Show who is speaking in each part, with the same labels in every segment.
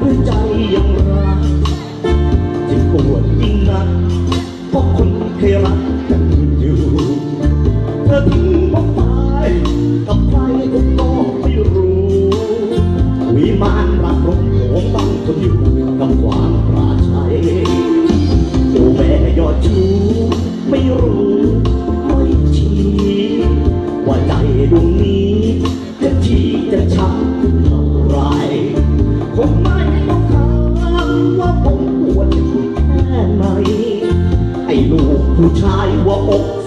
Speaker 1: ด้วยใจยังรักจึงปวดยิ่งนักเพราะคนเคยรักกันอยู่ เธอทิ้งผมไปกับใครก็องไม่รู้ วิมานรักรบผมต้องทนอยู่กับความปราชัยดูแม่ยอดชูไม่รู้ไม่ชี้ว่าใจดวงนี้จะชี้จะช้ำ ผู้ชายหัวอก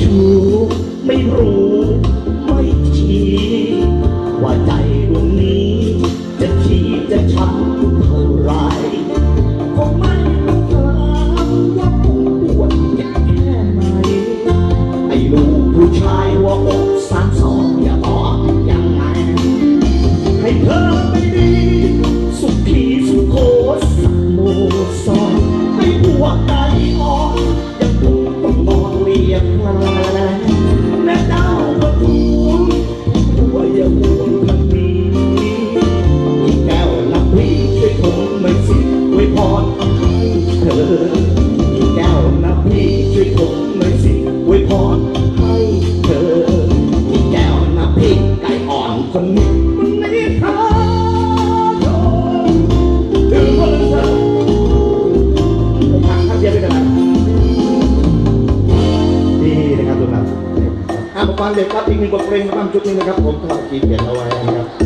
Speaker 1: ชูไม่รู้ไม่ชี้ ว่าใจดวงนี้ จะชี้จะช้ำเท่าไรคงไม่ต้องถามว่าผมปวดแค่ไหนไอ้ลูกผู้ชายว่าอก ก่อ่อนคนนี้มันนี้เธอโยมถึงวันเธอผมทางท่านเดียวไม่เป็นไรดีนะครับทุกท่านอะมาฟังเด็กครับอีกหนึ่งบทเพลงนะครับชุดนี้นะครับผมทำกีเขียนเอาไว้นะครับ